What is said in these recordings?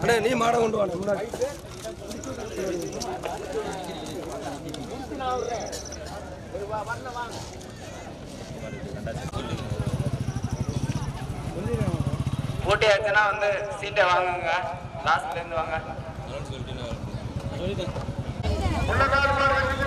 அண்ணே நீ மாடை கொண்டு வாங்க முன்னாடி. போட்டி ஆச்சுன்னா வந்து சீட்டை வாங்குங்க. லாஸ்ட்ல இருந்து வாங்க.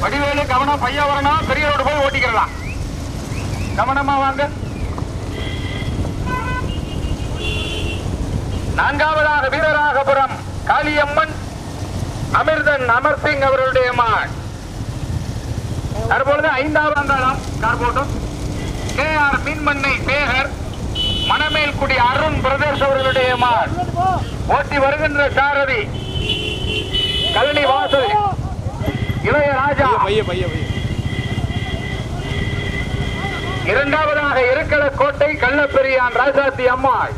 வடிவேலு கவனம் பையா வரணும். பெரிய ரோடு போய் ஓட்டிக்கிறலாம். கவனமா வாங்க. நான்காவதாக வீரராகபுரம் காளியம்மன் அமிர்தன் அமர்சிங் அவர்களுடைய மகன் தற்பொழுது ஐந்தாவது கார்போட்டம் கே ஆர் மின்மண்ணை சேகர் மணமேல்குடி அருண் பிரதேஷ் அவர்களுடைய மான். ஓட்டி வருகின்ற சாரதி கழனி வாசல். இளையராஜா. இரண்டாவதாக இருக்கல கோட்டை கள்ளப்பெரியான் ராசாத்தி அம்மாள்.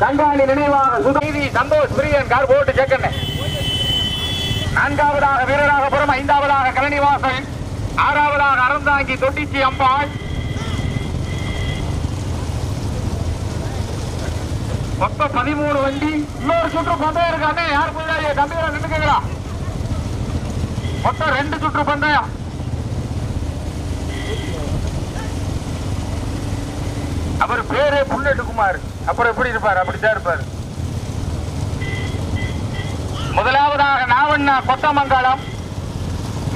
கங்காணி நினைவாக சுதீதி சந்தோஷ் பிரியன் கார் போட்டு செக்கண்ணே நான்காவதாக வீரராகபுரம் ஐந்தாவதாக கலனிவாசன் ஆறாவதாக அறந்தாங்கி தொட்டிச்சி அம்பாள். மொத்தம் பதிமூணு வண்டி. இன்னொரு சுற்று பந்தயம் இருக்கு. அண்ணே யார் போய் தம்பியோட நின்றுக்கிறா மொத்தம் ரெண்டு சுற்று பந்தயம். அவர் பேரே புல்லட் குமார் அப்புறம் எப்படி இருப்பார்? அப்படித்தான் இருப்பார். முதலாவதாக நாவண்ணா Kothamangalam.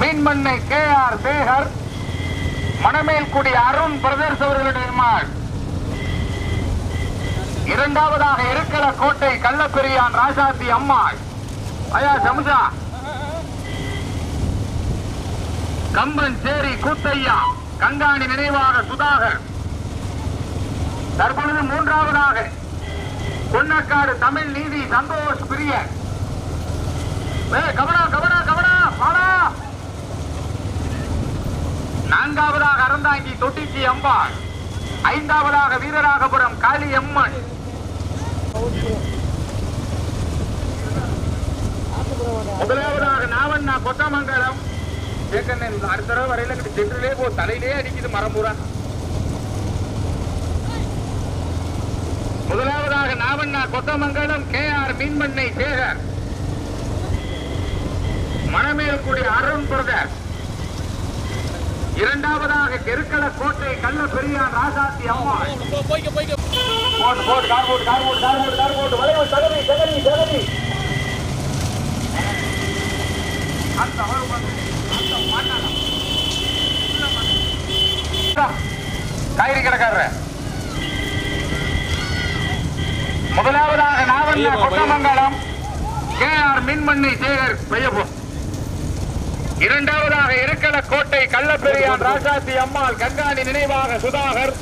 மீன்மண்ணை K R Sekar. Manamelkudi Arun brothers அவர்களுடைய இரண்டாவதாக இருக்கிற கோட்டை கள்ளப்பெரியான் ராசாத்தி அம்மாள். ஐயா சமுசா. கம்பன் சேரி கூத்தையா கங்காணி நினைவாக சுதாகர் தற்பொழுது மூன்றாவதாக கொன்னக்காடு தமிழ் நீதி சந்தோஷ் பிரிய. கவனா கவனா கவனா பாடா நான்காவதாக அறந்தாங்கி தொட்டிச்சி அம்பாள். ஐந்தாவதாக வீரராகபுரம் காளி அம்மன் முதலாவதாக நாவண்ணா கொத்தமங்கலம். கேட்கணும் அடுத்த தடவை வரையில சென்றிலே போ தலையிலே அடிக்குது மரம் பூரா. முதலாவதாக நாவண்ணா கொத்தமங்கலம் கே ஆர் மீன்மண்ணை சேகர். மணமேல்குடி அருண் பிரதர். இரண்டாவதாக கெருக்கல கோட்டை கள்ள பெரியார் ராசாத்தி அம்மா. போட்டு போட்டு கார் போட்டு கார் போட்டு கார் போட்டு கார் போட்டு. வளைவு அந்த காய்கறி கடைக்காரர் முதலாவதாக ஐயோ. கொட்டமங்கலம். கே ஆர் மின்மண்ணை சேகர் பையப்போ. இரண்டாவதாக இருக்கல கோட்டை கள்ளப்பெரியான் ராசாத்தி அம்மாள் கங்காணி நினைவாக சுதாகர்.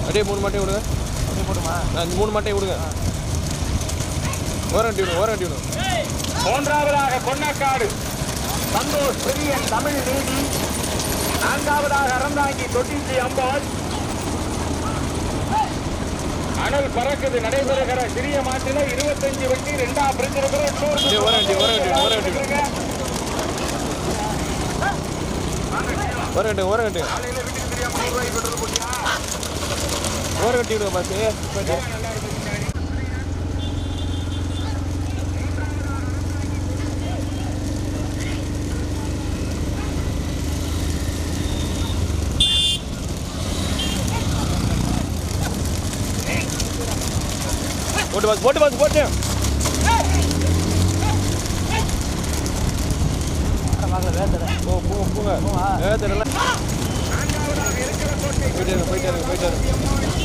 அப்படியே மூணு மட்டை விடுங்க. மூணு மட்டை விடுங்க. ஓரண்டி விடுங்க ஓரண்டி விடுங்க மூன்றாவதாக கொன்னக்காடு சந்தோஷ் பெரியன் தமிழ் நீதி. நான்காவதாக அறந்தாங்கி தொட்டிச்சி அம்பாள். அனல் பறக்குது நடைபெறுகிற சிறிய மாட்டில இருபத்தஞ்சு வண்டி ரெண்டாம் பிரிஞ்சிருக்கிற டேய், ஒரு வண்டி, ஒரு வண்டி, ஒரு வண்டி. ஓரண்டி ஓரண்டி காலையில வீட்டுக்கு தெரியாம நூறு ரூபாய்க்கு பெட்ரோல் போட்டியா ஓரண்டி விடுங்க பஸ் போயிட்டு நல்லா இருக்கும் பின்னாடி. போட்டு. பஸ் போட்டு பஸ் போட்டு போ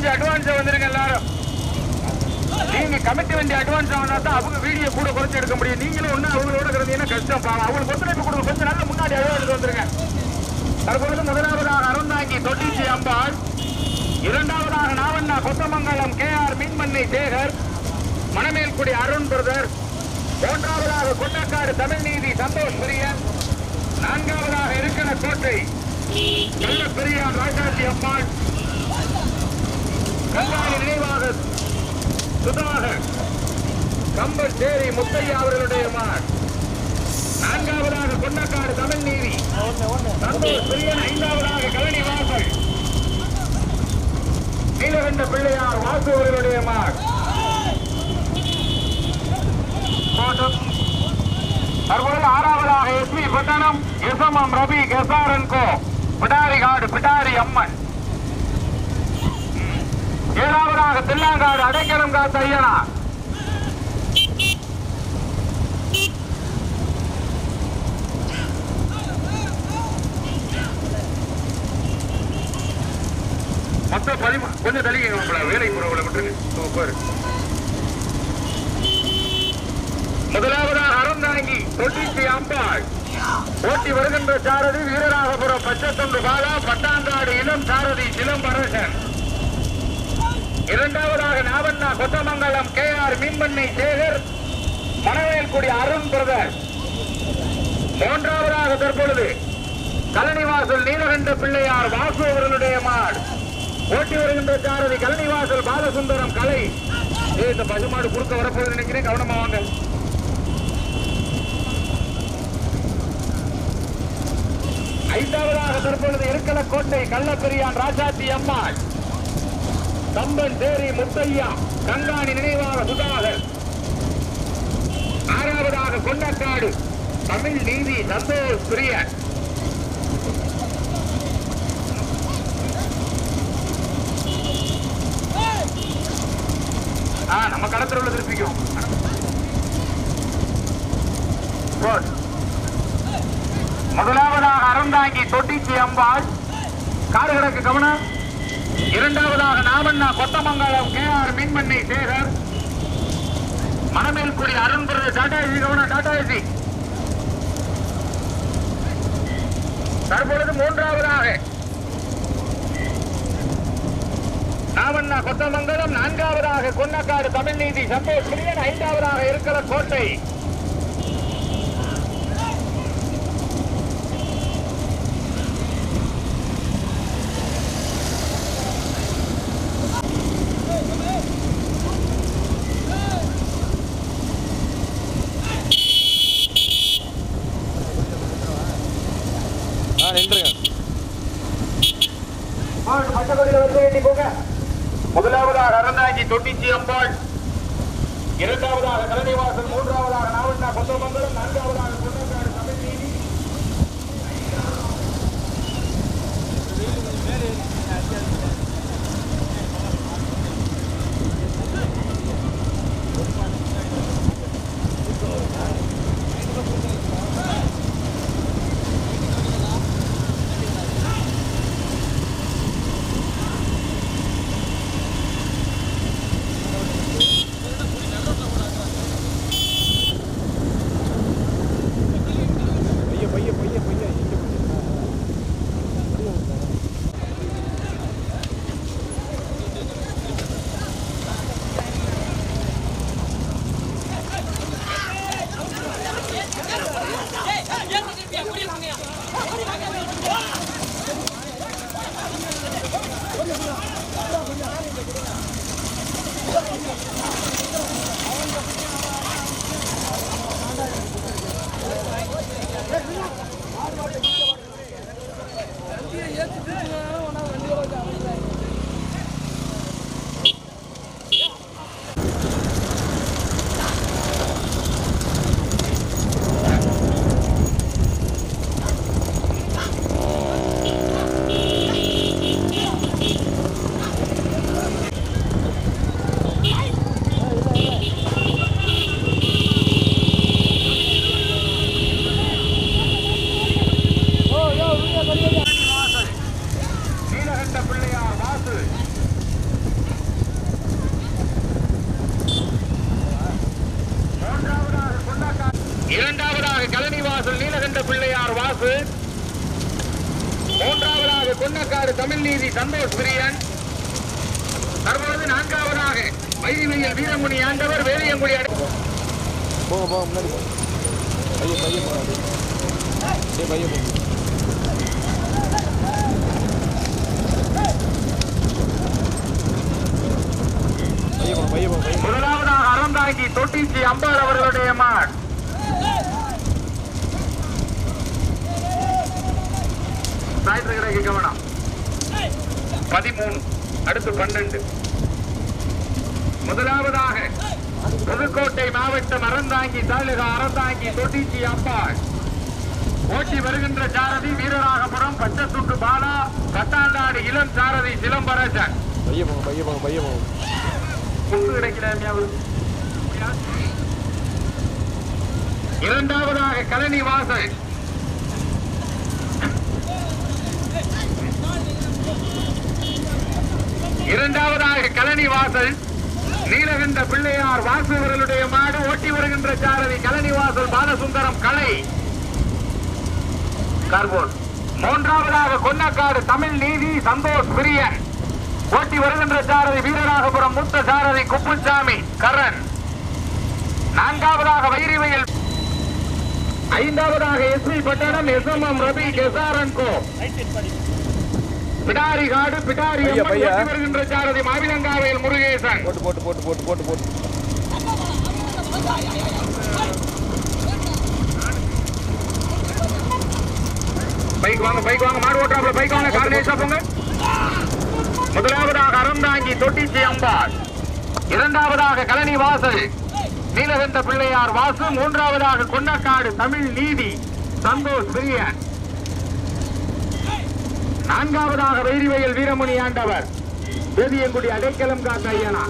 வண்டி அட்வான்ஸா வந்துருங்க எல்லாரும். நீங்க கமிட்டி வண்டி அட்வான்ஸ் ஆனா தான் அவங்க வீடியோ கூட குறைச்சு எடுக்க முடியும். நீங்களும் ஒண்ணு அவங்களோட இருந்தீங்கன்னா கஷ்டம் பாவம். அவங்களுக்கு ஒத்துழைப்பு கொடுங்க. கொஞ்சம் நாள் முன்னாடி அட்வான்ஸ் வந்துருங்க. தற்பொழுது முதலாவதாக அருந்தாங்கி தொட்டிச்சி அம்பாள். இரண்டாவதாக நாவண்ணா கொத்தமங்கலம் கே ஆர் மீன்மண்ணை சேகர். மணமேல்குடி அருண் பிரதர். மூன்றாவதாக கொட்டக்காடு தமிழ் நீதி சந்தோஷ் பிரியன். நான்காவதாக இருக்கன கோட்டை. நல்ல பெரியார் ராஜாஜி அம்மாள் கல்லாணி நினைவாக சுதாகர் கம்பல் சேரி முத்தையா அவர்களுடைய மார் நான்காவதாக கொண்டக்காடு தமிழ் நீதி சந்தோஷ் பிரியன் ஐந்தாவதாக கழனி வாசல். நீலகண்ட பிள்ளையார் வாசு அவர்களுடைய மார் தற்போது ஆறாவதாக SP Pattanam SMM Ravi Kesaran co. Pidari Kadu Pidari Amman. ஏழாவதாக தில்லாங்காடு அடைக்கலம் காத்த ஐயனா. மொத்தம் பதிமூ கொஞ்சம் தள்ளிங்க உங்களை. வேலைக்கு போறவங்களை விட்டுருங்க பாரு முதலாவதாக அறந்தாங்கி தொட்டிச்சி அம்பாள். ஓட்டி வருகின்ற சாரதி வீரராகபுரம் பச்சத்தொண்டு பாலா பட்டாங்காடு இளம் சாரதி சிலம்பரசன். இரண்டாவதாக நாவண்ணா கொத்தமங்கலம் கே ஆர் மீன்பண்ணை சேகர் மணவேல்குடி அருண் பிரதர். மூன்றாவதாக தற்பொழுது கலனிவாசல் நீலகண்ட பிள்ளையார் வாசு அவர்களுடைய மாடு. ஓட்டி வருகின்ற சாரதி கலனிவாசல் பாலசுந்தரம் கலை. இந்த பசுமாடு குறுக்க வரப்போகுது நினைக்கிறேன். கவனமா வாங்க. ஐந்தாவதாக தற்பொழுது இருக்கலக்கோட்டை கள்ளப்பெரியான் ராஜாத்தி அம்மாள். கம்பன் தேரி முத்தையா கங்காணி நினைவாக சுதாகர். ஆறாவதாக கொண்டக்காடு தமிழ் நீதி சந்தோஷ் பிரியன் நம்ம களத்தில் உள்ள திருப்பிக்கும் முதலாவதாக அறந்தாங்கி தொட்டிச்சி அம்பாள். காடு கிடக்கு கவனம். இரண்டாவதாக நாமண்ணா கொத்தமங்கலம் கே ஆர் மின்மண்ணை சேகர். மணமேல்குடி அருண்புர டாடா ஏசி கவனம் டாடா தற்பொழுது மூன்றாவதாக நாமண்ணா கொத்தமங்கலம் நான்காவதாக கொன்னக்காடு தமிழ் நீதி சந்தோஷ் பிரியன் ஐந்தாவதாக இருக்கிற கோட்டை. வைதிமையில் வீரமுனி ஆண்டவர் வேலியங்குடி போங்க போங்க முன்னாடி போங்க பையன் போங்க பையன் முதலாவதாக அறந்தாங்கி தொட்டிச்சி அம்பாள் அவர்களுடைய மாட் ஞாயிற்றுக்கிழமை கவனம். பதிமூணு அடுத்து பன்னெண்டு. முதலாவதாக புதுக்கோட்டை மாவட்டம் அறந்தாங்கி தாலுகா அறந்தாங்கி தொட்டிச்சி அம்பாள். ஓட்டி வருகின்ற சாரதி வீரராகபுரம் பச்சத்துண்டு பாலா கட்டாண்டாடு இளம் சாரதி சிலம்பரசன். போங்க பையன் போங்க கொண்டு கிடைக்கிறார் இரண்டாவதாக கலனி வாசல் இரண்டாவதாக கலனி வாசல் நீலகண்ட பிள்ளையார் வாசுவர்களுடைய மாடு ஓட்டி வருகின்ற சாரதி கலனிவாசல் பாலசுந்தரம் கலை. கார்போன் மூன்றாவதாக கொன்னக்காடு தமிழ் நீதி சந்தோஷ் பிரியன். ஓட்டி வருகின்ற சாரதி வீரராகபுரம் மூத்த சாரதி குப்புசாமி கரண். நான்காவதாக வைரிவையில் ஐந்தாவதாக S P Pattanam S M M Ravi கெசாரன் கோ. பிடாரி காடு பிடாரி வருகின்ற சாரதி மாவிலங்காவையில் முருகேசன். போட்டு போட்டு போட்டு போட்டு போட்டு போட்டு. பைக் வாங்க பைக் வாங்க மாடு ஓட்டுறாப்ல பைக் வாங்க கார் நேசா போங்க. முதலாவதாக அறந்தாங்கி தொட்டிச்சி அம்பாள். இரண்டாவதாக கலனி வாசல். நீலகண்ட பிள்ளையார் வாசு. மூன்றாவதாக கொன்னக்காடு தமிழ் நீதி. சந்தோஷ் பிரியன். நான்காவதாக வைரிவயல் வீரமணி ஆண்டவர். வேதியங்குடி அடைக்கலம் காத்த ஐயனா?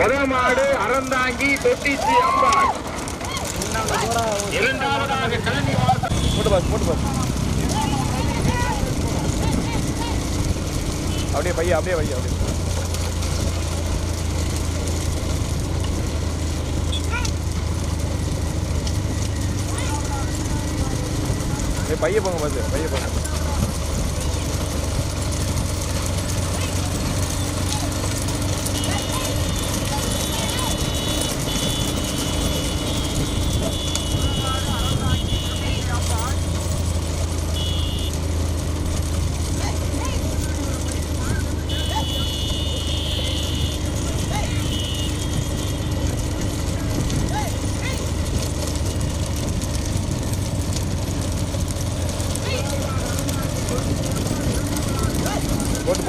முதமாடு அறந்தாங்கி தொட்டிச்சி அம்பாள். இரண்டாவதாக கலனி போட்டு பாஸ் போட்டு பாஸ் அப்படியே பையன் அப்படியே பையன் அப்படியே. ஏய் பையன் போங்க பார்த்து பையன் போங்க.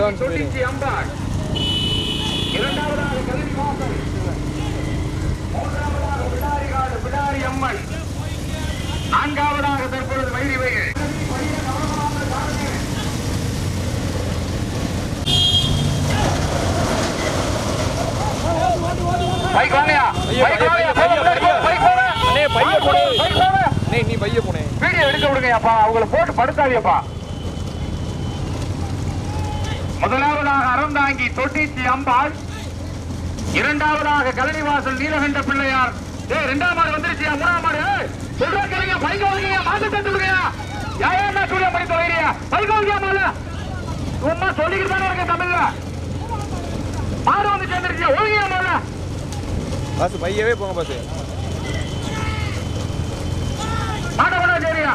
Advance தொட்டிச்சி அம்பாள் இரண்டாவதாக கல்வி வாசல் மூன்றாவதாக பிடாரிகாடு பிடாரி அம்மன். நான்காவதாக தற்பொழுது பைக் வாங்கயா? பைக் வாங்கயா? பைக் வாங்க அண்ணே, பைய போடு. பைக் அண்ணே நீ பைய போனே வீடியோ எடுக்க விடுங்கப்பா அவங்கள போட்டு படுத்தாதியப்பா முதலாவதாக அறந்தாங்கி தொட்டிச்சி அம்பாள். இரண்டாவதாக கலனிவாசல் நீலகண்ட பிள்ளையார். ஏய் ரெண்டாம் மாடு வந்துருச்சியா? மூணாம் மாடு? ஏய், சொல்ற கேளுங்க பைக் வாங்கிங்க மாட்டு தட்டுடுங்க யாரா சூரிய மணி தொலைறியா பைக் வாங்கியா மால சும்மா சொல்லிக்கிட்டு தானே இருக்க தமிழ்ல மாடு வந்து சேர்ந்துருச்சியா? ஒழுங்கியா மால பாசு பையவே போங்க பாசு மாட வேணா சரியா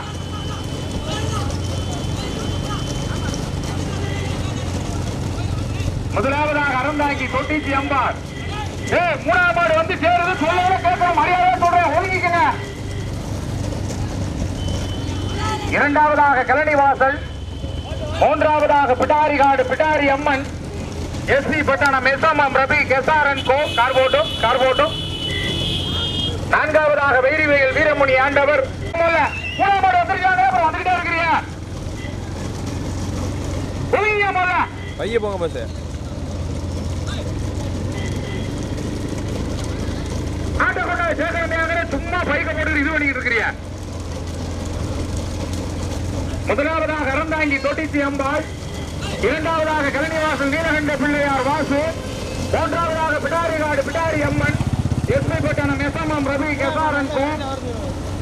முதலாவதாக அறந்தாங்கி தொட்டிச்சி அம்பார். ஏ மூணாவது மாடு வந்து சேருது சொல்லவே கேட்கணும் மரியாதை சொல்றேன் ஒழுங்கிக்கங்க. இரண்டாவதாக கலனி வாசல் மூன்றாவதாக Pidarikadu Pidari Amman. SP Pattanam SMM Rabi Kesaran co கார்போட்டும் கார்போட்டும் நான்காவதாக வைரிவேல் வீரமுனி ஆண்டவர். மூணாம் அப்புறம் இருக்கிறீங்க. ஒதுங்கிங்க பைய போங்க பாஸ் சேகரமாக சும்மா பைக்க போட்டு இது பண்ணிட்டு இருக்கிறியா? முதலாவதாக அறந்தாங்கி தொட்டிச்சி அம்பாள் இரண்டாவதாக கலனிவாசல் நீலகண்ட பிள்ளையார் வாசு மூன்றாவதாக பிடாரிகாடு பிடாரி அம்மன் எஸ்பி பட்டணம் எஸ்எம்எம் ரவி கெசாரன்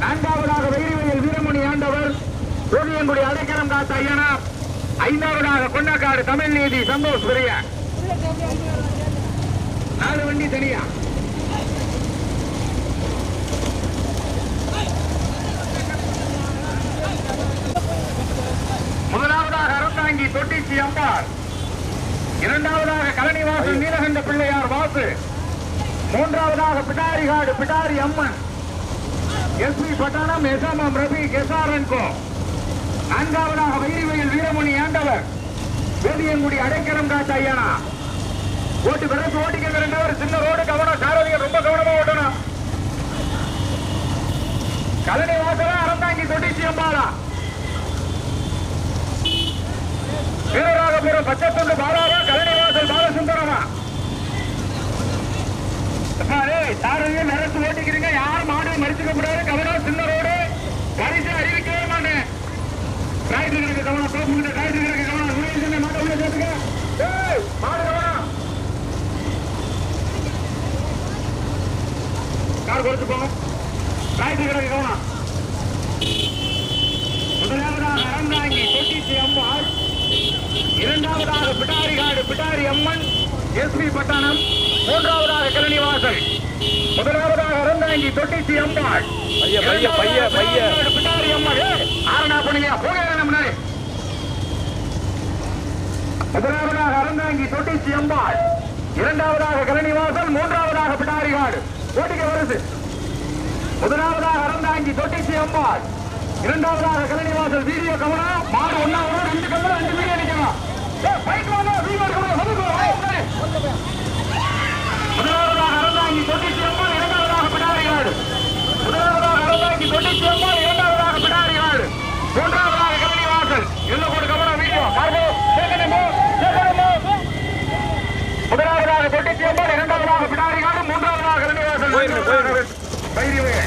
நான்காவதாக வைரிவயல் வீரமணி ஆண்டவர் சூரியன்குடி அடைக்கலம் காத்த ஐயனா ஐந்தாவதாக கொண்டக்காடு தமிழ் நீதி சந்தோஷ் பெரிய. நாலு வண்டி தனியா? முதலாவதாக அறந்தாங்கி தொட்டிச்சி அம்பாள். இரண்டாவதாக கலனிவாசல் நீலகண்ட பிள்ளையார் வாசு. மூன்றாவதாக Pidarikadu Pidari Amman. SP Pattanam SMM Ravi Kesaran co. நான்காவதாக வைரிவையில் வீரமணி ஆண்டவர். வேதியங்குடி அடைக்கலம் காத்த ஐயனா. ஓட்டு பிறகு ஓட்டிக்க ரெண்டவர் சின்ன ரோடு கவனம் சாரதிக ரொம்ப கவனமா ஓட்டணும். கலனி வாசலா அறந்தாங்கி தொட்டிச்சி அம்பாளா. வீரராகபுரம் பச்சத்துண்டு பாலாவா கலனிவாசல் பாலசுந்தரமா? யாரையும் நிறத்து ஓட்டிக்கிறீங்க. யாரும் மாடு மறிச்சுக்க கூடாது? கவனா சின்னரோடு. பரிசு அறிவிக்கவே மாட்டேன். காய்கறி கவனம் தோப்பு காய்கறி கவனம் நுழைவு சின்ன மாட்டை உள்ள சேர்த்துக்க ஏய், மாடு கவனம் கார் கொடுத்து போங்க காய்கறி கிடக்கு கவனம் முதலாவதாக அறந்தாங்கி தொட்டிச்சி அம்பாள் இரண்டாவதாக பிடாரிகாடு பிடாரி அம்மன் எஸ்பி பட்டணம் மூன்றாவதாக கலனிவாசல் முதலாவதாக அறந்தாங்கி தொட்டிச்சி அம்பாள். பைய, பைய, பைய, பைய. பிடாரி அம்மன் ஏய், ஆரணா பண்ணுங்க போக முன்னாடி. முதலாவதாக அறந்தாங்கி தொட்டிச்சி அம்பாள். இரண்டாவதாக கலனிவாசல் மூன்றாவதாக பிடாரிகாடு ஓட்டிக்க வருது. முதலாவதாக அறந்தாங்கி தொட்டிச்சி அம்பாள். இரண்டாவதாக கலனிவாசல் வீடியோ கவனம் மாடு ஒன்னா வரும் ரெண்டு கல்லு ரெண்டு வீடியோ வந்துக்கோ முதலாவதாக அறந்தாங்கி தொட்டிச்சி அம்பாள். பிடாரிகாடு முதலாவதாக அறந்தாங்கி தொட்டிச்சி அம்பாள் இரண்டாவதாக பிடாரிகாடு மூன்றாவதாக கலனிவாசல் எல்ல போட்டு கவனம் வீடியோ கார்போ சேகரமோ சேகரமோ முதலாவதாக தொட்டிச்சி அம்பாள் இரண்டாவதாக பிடாரிகாடு மூன்றாவதாக கலனிவாசல் போயிருங்க, போயிருங்க. தைரியமே.